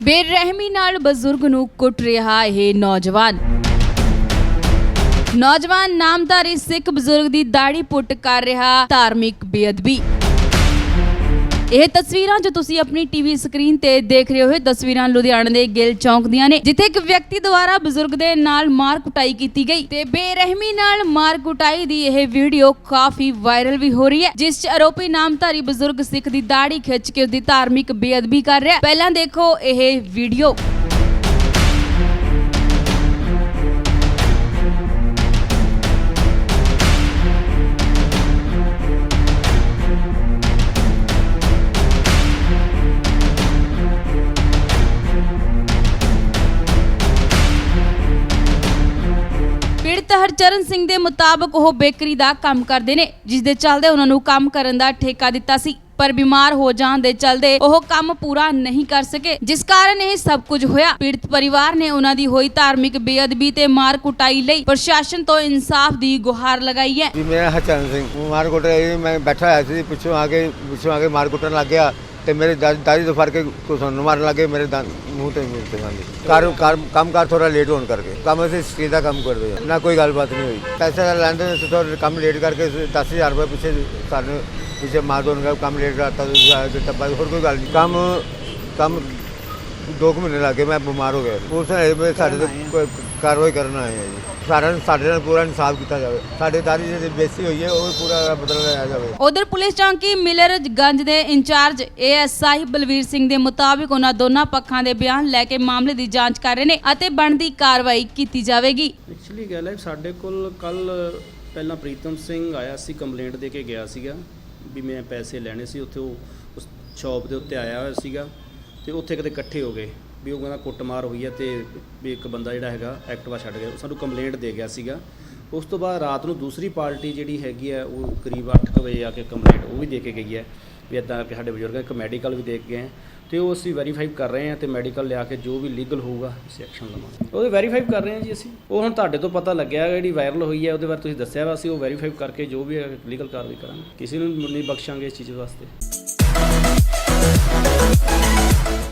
ਬੇਰਹਿਮੀ ਨਾਲ ਬਜ਼ੁਰਗ ਨੂੰ ਕੁੱਟ ਰਿਹਾ ਇਹ ਨੌਜਵਾਨ। ਨੌਜਵਾਨ ਨਾਮਧਾਰੀ ਸਿੱਖ ਬਜ਼ੁਰਗ ਦੀ ਦਾੜੀ ਪੁੱਟ ਕਰ ਰਿਹਾ ਧਾਰਮਿਕ ਬੇਅਦਬੀ। ਇਹ ਤਸਵੀਰਾਂ ਜੋ ਤੁਸੀਂ ਆਪਣੀ ਟੀਵੀ ਸਕਰੀਨ ਤੇ ਦੇਖ ਰਹੇ ਹੋ, ਇਹ ਤਸਵੀਰਾਂ ਲੁਧਿਆਣਾ ਦੇ ਗਿੱਲ ਚੌਂਕ ਦੀਆਂ ਨੇ, ਜਿੱਥੇ ਇੱਕ ਵਿਅਕਤੀ ਦੁਆਰਾ ਬਜ਼ੁਰਗ ਦੇ ਨਾਲ ਮਾਰ ਕੁਟਾਈ ਕੀਤੀ ਗਈ ਤੇ ਬੇਰਹਿਮੀ ਨਾਲ ਮਾਰ ਕੁਟਾਈ ਦੀ ਇਹ ਵੀਡੀਓ ਕਾਫੀ ਵਾਇਰਲ ਵੀ ਹੋ ਰਹੀ ਹੈ, ਜਿਸ 'ਚ ਆਰੋਪੀ ਨਾਮਧਾਰੀ ਬਜ਼ੁਰਗ ਸਿੱਖ ਦੀ ਦਾੜੀ ਖਿੱਚ ਕੇ ਉਹਦੀ ਧਾਰਮਿਕ ਬੇਅਦਬੀ ਕਰ ਰਿਹਾ ਪਹਿਲਾਂ ਦੇਖੋ ਇਹ ਵੀਡੀਓ। ਪੀੜਤ ਹਰਚਰਨ ਸਿੰਘ ਦੇ ਮੁਤਾਬਕ ਉਹ ਬੇਕਰੀ ਦਾ ਕੰਮ ਕਰਦੇ ਨੇ ਜਿਸ ਦੇ ਚੱਲਦੇ ਉਹਨਾਂ ਨੂੰ ਕੰਮ ਕਰਨ ਦਾ ਠੇਕਾ ਦਿੱਤਾ ਸੀ। ਪਰ ਬਿਮਾਰ ਹੋ ਜਾਣ ਦੇ ਚਲਦੇ ਉਹ ਕੰਮ ਪੂਰਾ ਨਹੀਂ ਕਰ ਸਕੇ, ਜਿਸ ਕਾਰਨ ਇਹ ਸਭ ਕੁਝ ਹੋਇਆ। ਪੀੜਤ ਪਰਿਵਾਰ ਨੇ ਉਹਨਾਂ ਦੀ ਹੋਈ ਧਾਰਮਿਕ ਬੇਅਦਬੀ ਤੇ ਮਾਰ ਕੁਟਾਈ ਲਈ ਪ੍ਰਸ਼ਾਸਨ ਤੋਂ ਇਨਸਾਫ ਦੀ ਗੁਹਾਰ ਲਗਾਈ ਹੈ। ਜੀ, ਮੇਰਾ ਹਰਚਰਨ ਸਿੰਘ, ਮਾਰ ਕੁੱਟ ਮੈਂ ਬੈਠਾ ਹੋਇਆ ਸੀ, ਪਿੱਛੋਂ ਆ ਕੇ, ਪਿੱਛੋਂ ਆ ਕੇ ਮਾਰ ਕੁੱਟਣ ਲੱਗ ਗਿਆ। ਤੇ ਮੇਰੇ ਦਾ- ਦਾੜੀ ਤੋਂ ਫੜ ਕੇ ਕੁਛ ਨੂੰ ਮਾਰਨ ਲੱਗੇ ਮੇਰੇ ਮੂੰਹ ਤੇ ਮੇਰੇ ਤੇ ਮਾਰੀ ਕਾਰ ਕੰਮ ਕਾਰ ਥੋੜਾ ਲੇਟ ਹੋਣ ਕਰਕੇ। ਕੰਮ ਅਸੀਂ ਦਾ ਕੰਮ ਕਰਦੇ ਹਾਂ। ਨਾ ਕੋਈ ਗੱਲਬਾਤ ਨਹੀਂ ਹੋਈ। ਪੈਸੇ ਲੈਂਦੇ ਨੇ ਤੇ ਥੋੜਾ ਕੰਮ ਲੇਟ ਕਰਕੇ 10000 ਰੁਪਏ ਪਿੱਛੇ ਸਾਨੂੰ ਪਿੱਛੇ ਮਾਰ ਦੋਨ ਦਾ ਕੰਮ ਲੇਟ ਕਰਤਾ ਤੇ ਟੱਪਾ ਹੋਰ ਕੋਈ ਗੱਲ ਨਹੀਂ। ਕੰਮ ਕੰਮ ਦੋ ਕੁ ਮਹੀਨੇ ਲੱਗੇ ਮੈਂ ਬਿਮਾਰ ਹੋ ਗਿਆ। ਪੁਲਿਸ ਨੇ ਸਾਡੇ ਤੇ ਕੋਈ ਕਾਰਵਾਈ ਕਰਨ ਆਏ ਜੀ। ਸਾਰਿਆਂ ਨੂੰ ਸਾਡੇ ਨਾਲ ਪੂਰਾ ਇਨਸਾਫ ਕੀਤਾ ਜਾਵੇ। ਸਾਡੇ ਦਾਦੀ ਜਿਹੜੀ ਬੇਸੀ ਹੋਈ ਹੈ ਉਹ ਵੀ ਪੂਰਾ ਬਦਲ ਲਿਆ ਜਾਵੇ। ਉਧਰ ਪੁਲਿਸ ਚੌਂਕੀ ਮਿਲਰਗੰਜ ਦੇ ਇੰਚਾਰਜ ਏਐਸਆਈ ਬਲਵੀਰ ਸਿੰਘ ਦੇ ਮੁਤਾਬਿਕ ਉਹਨਾਂ ਦੋਨਾਂ ਪੱਖਾਂ ਦੇ ਬਿਆਨ ਲੈ ਕੇ ਮਾਮਲੇ ਦੀ ਜਾਂਚ ਕਰ ਰਹੇ ਨੇ ਅਤੇ ਬਣਦੀ ਕਾਰਵਾਈ ਕੀਤੀ ਜਾਵੇਗੀ। ਐਕਚੁਅਲੀ ਗੱਲ ਹੈ ਸਾਡੇ ਕੋਲ ਕੱਲ ਪਹਿਲਾਂ ਪ੍ਰੀਤਮ ਸਿੰਘ ਆਇਆ ਸੀ ਕੰਪਲੇਂਟ ਦੇ ਕੇ ਗਿਆ ਸੀਗਾ ਵੀ ਮੈਂ ਪੈਸੇ ਲੈਣੇ ਸੀ ਉੱਥੇ ਉਹ ਉਸ ਸ਼ਾਪ ਦੇ ਉੱਤੇ ਆਇਆ ਹੋਇਆ ਸੀਗਾ ਤੇ ਉੱਥੇ ਕਿਤੇ ਇਕੱਠੇ ਹੋ ਗਏ। ਵੀ ਉਹ ਕਹਿੰਦਾ ਕੁੱਟਮਾਰ ਹੋਈ ਹੈ ਤੇ ਵੀ ਇੱਕ ਬੰਦਾ ਜਿਹੜਾ ਹੈਗਾ ਐਕਟਿਵਾ ਛੱਡ ਗਿਆ। ਉਹ ਸਾਨੂੰ ਕੰਪਲੇਂਟ ਦੇ ਗਿਆ ਸੀਗਾ। ਉਸ ਤੋਂ ਬਾਅਦ ਰਾਤ ਨੂੰ ਦੂਸਰੀ ਪਾਰਟੀ ਜਿਹੜੀ ਹੈਗੀ ਹੈ ਉਹ ਕਰੀਬ 8 ਵਜੇ ਆ ਕੇ ਕੰਪਲੇਂਟ ਉਹ ਵੀ ਦੇ ਕੇ ਗਈ ਹੈ ਵੀ ਇਦਾਂ ਕਿ ਸਾਡੇ ਬਜ਼ੁਰਗ ਇੱਕ ਮੈਡੀਕਲ ਵੀ ਦੇਖ ਗਏ ਹੈ ਤੇ ਉਹ ਅਸੀਂ ਵੈਰੀਫਾਈ ਕਰ ਰਹੇ ਹਾਂ ਤੇ ਮੈਡੀਕਲ ਲਿਆ ਕੇ ਜੋ ਵੀ ਲੀਗਲ ਹੋਊਗਾ, ਅਸੀਂ ਐਕਸ਼ਨ ਲਵਾਂਗੇ। ਉਹਦੇ ਵੈਰੀਫਾਈ ਕਰ ਰਹੇ ਹਾਂ ਜੀ ਅਸੀਂ। ਉਹ ਹੁਣ ਤੁਹਾਡੇ ਤੋਂ ਪਤਾ ਲੱਗਿਆ ਜਿਹੜੀ ਵਾਇਰਲ ਹੋਈ ਹੈ ਉਹਦੇ ਬਾਰੇ ਤੁਸੀਂ ਦੱਸਿਆ ਵਾ, ਅਸੀਂ ਉਹ ਵੈਰੀਫਾਈ ਕਰਕੇ ਜੋ ਵੀ ਲੀਗਲ ਕਾਰਵਾਈ ਕਰਾਂਗੇ। ਕਿਸੇ ਨੂੰ ਨਹੀਂ ਬਖਸ਼ਾਂਗੇ ਇਸ ਚੀਜ਼ ਵਾਸਤੇ।